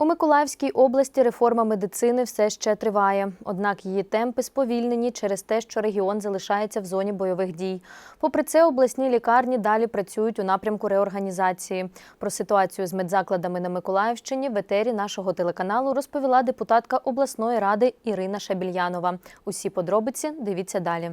У Миколаївській області реформа медицини все ще триває. Однак її темпи сповільнені через те, що регіон залишається в зоні бойових дій. Попри це, обласні лікарні далі працюють у напрямку реорганізації. Про ситуацію з медзакладами на Миколаївщині в етері нашого телеканалу розповіла депутатка обласної ради Ірина Шабільянова. Усі подробиці дивіться далі.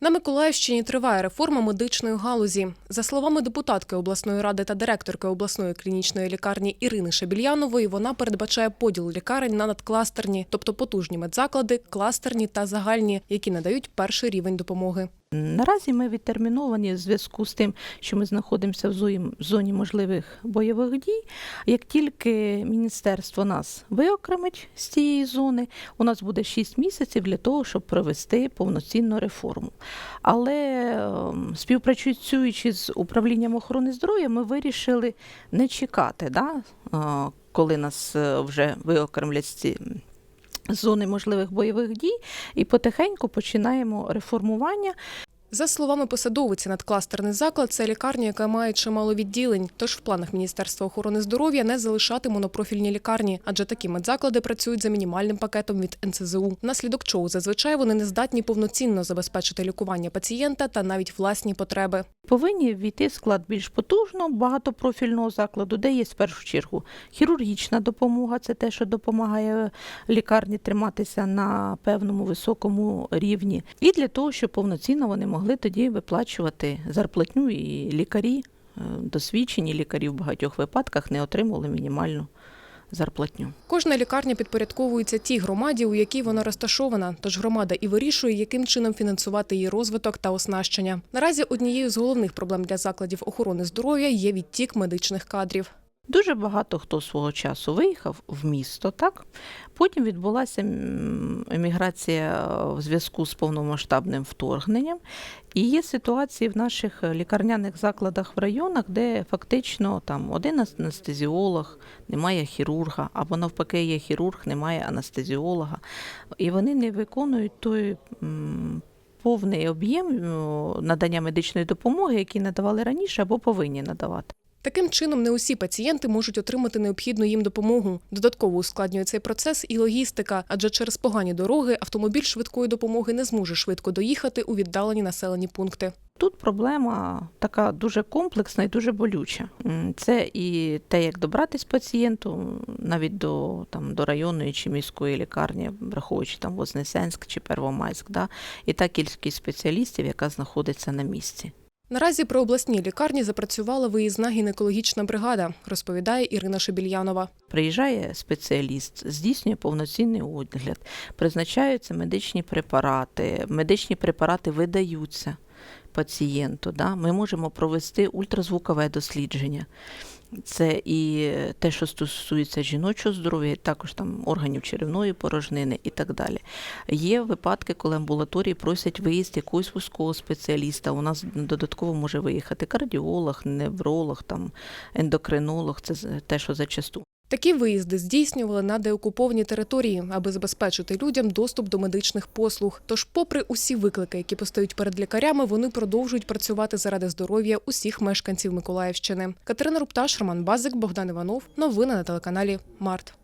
На Миколаївщині триває реформа медичної галузі. За словами депутатки обласної ради та директорки обласної клінічної лікарні Ірини Шебільянової, вона передбачає поділ лікарень на надкластерні, тобто потужні медзаклади, кластерні та загальні, які надають перший рівень допомоги. Наразі ми відтерміновані в зв'язку з тим, що ми знаходимося в зоні- можливих бойових дій. Як тільки міністерство нас виокремить з цієї зони, у нас буде 6 місяців для того, щоб провести повноцінну реформу. Але ем, співпрацюючи з управлінням охорони здоров'я, ми вирішили не чекати, да, е, коли нас е, вже виокремлять з ці зони можливих бойових дій, і потихеньку починаємо реформування. За словами посадовиці, надкластерний заклад це лікарня, яка має чимало відділень. Тож в планах Міністерства охорони здоров'я не залишати монопрофільні лікарні, адже такі медзаклади працюють за мінімальним пакетом від НСЗУ. Внаслідок чого зазвичай вони не здатні повноцінно забезпечити лікування пацієнта та навіть власні потреби. Повинні війти в склад більш потужного, багатопрофільного закладу, де є в першу чергу хірургічна допомога, це те, що допомагає лікарні триматися на певному високому рівні, і для того, щоб повноцінно вони могли тоді виплачувати зарплатню, і лікарі, е, досвідчені лікарі в багатьох випадках не отримували мінімальну зарплатню. Кожна лікарня підпорядковується тій громаді, у якій вона розташована. Тож громада і вирішує, яким чином фінансувати її розвиток та оснащення. Наразі однією з головних проблем для закладів охорони здоров'я є відтік медичних кадрів. Дуже багато хто свого часу виїхав в місто, так? Потім відбулася еміграція в зв'язку з повномасштабним вторгненням. І є ситуації в наших лікарняних закладах в районах, де фактично там один анестезіолог, немає хірурга, або навпаки є хірург, немає анестезіолога. І вони не виконують той. Повний об'єм надання медичної допомоги, який надавали раніше або повинні надавати. Таким чином, не усі пацієнти можуть отримати необхідну їм допомогу. Додатково ускладнює цей процес і логістика, адже через погані дороги автомобіль швидкої допомоги не зможе швидко доїхати у віддалені населені пункти. Тут проблема така дуже комплексна і дуже болюча. Це і те, як добратись пацієнту, навіть до, там, до районної чи міської лікарні, враховуючи там Вознесенськ чи Первомайськ, да? і та кількість спеціалістів, яка знаходиться на місці. Наразі при обласній лікарні запрацювала виїзна гінекологічна бригада, розповідає Ірина Шебільянова. Приїжджає спеціаліст, здійснює повноцінний огляд, призначаються медичні препарати, медичні препарати видаються пацієнту. Да? Ми можемо провести ультразвукове дослідження. Це і те, що стосується жіночого здоров'я, також там органів черевної порожнини і так далі. Є випадки, коли амбулаторії просять виїзд якогось вузького спеціаліста. У нас додатково може виїхати кардіолог, невролог, там ендокринолог. Це те, що зачасту. Такі виїзди здійснювали на деокуповані території, аби забезпечити людям доступ до медичних послуг. Тож, попри усі виклики, які постають перед лікарями, вони продовжують працювати заради здоров'я усіх мешканців Миколаївщини. Катерина Рупташ, Роман Базик, Богдан Іванов. Новини на телеканалі Март.